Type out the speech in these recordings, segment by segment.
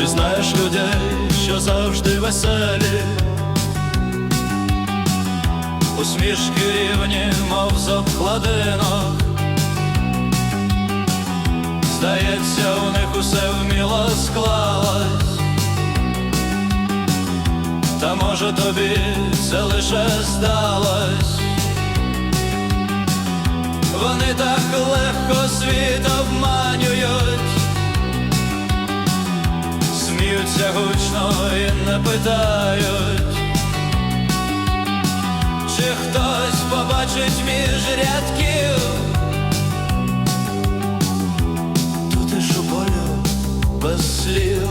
людей, що завжди веселі, усмішки рівні, мов з обкладинок. Здається, у них усе вміло склалось, та може тобі це лише здалось. Вони так легко сміються гучно і не питають, чи хтось побачить між рядків. Тут і шуполю без слів,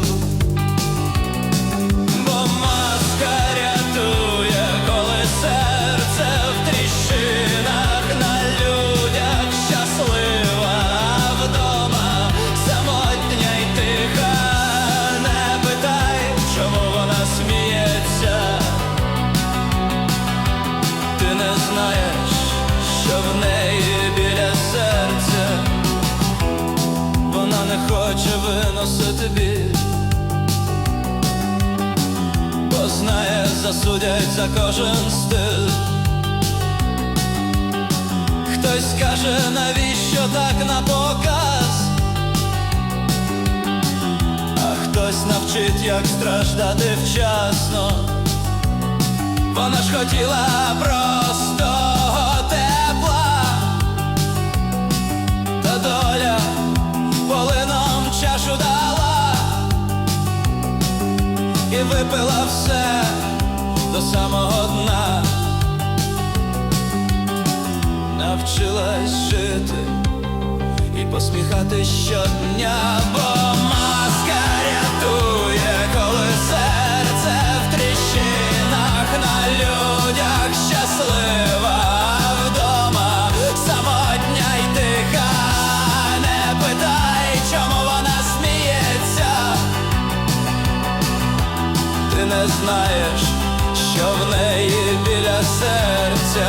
засудять за кожен стиль. Хтось скаже, навіщо так на показ? А хтось навчить, як страждати вчасно. Вона ж хотіла простого тепла. Та доля полином чашу дала. І випила все до самого дна, навчилась жити і посміхати щодня, бо маска рятує, коли серце в тріщинах на людях щаслива, вдома самотня й тиха. Не питай, чому вона сміється. Ти не знаєш, що в неї біля серця.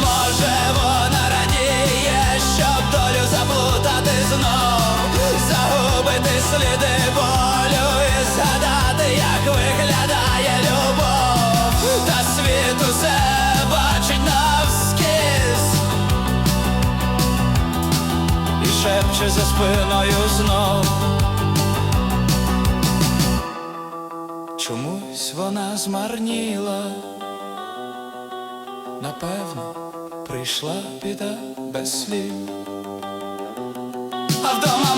Може, вона радіє, щоб долю заплутати знов, загубити сліди болю і згадати, як виглядає любов, та світ усе бачить навскіз і за спиною знов. Чомусь вона змарніла, напевно, прийшла біда без слів. А вдома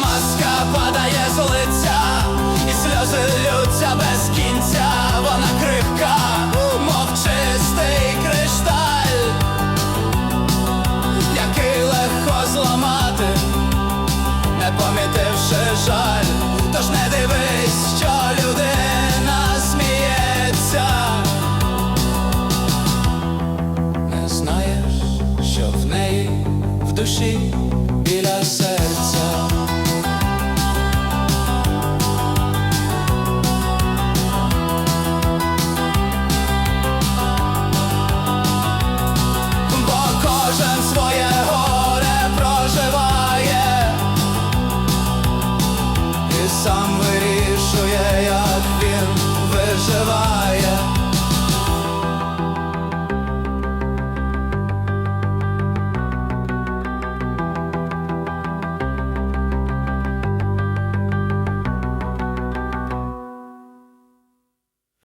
в душі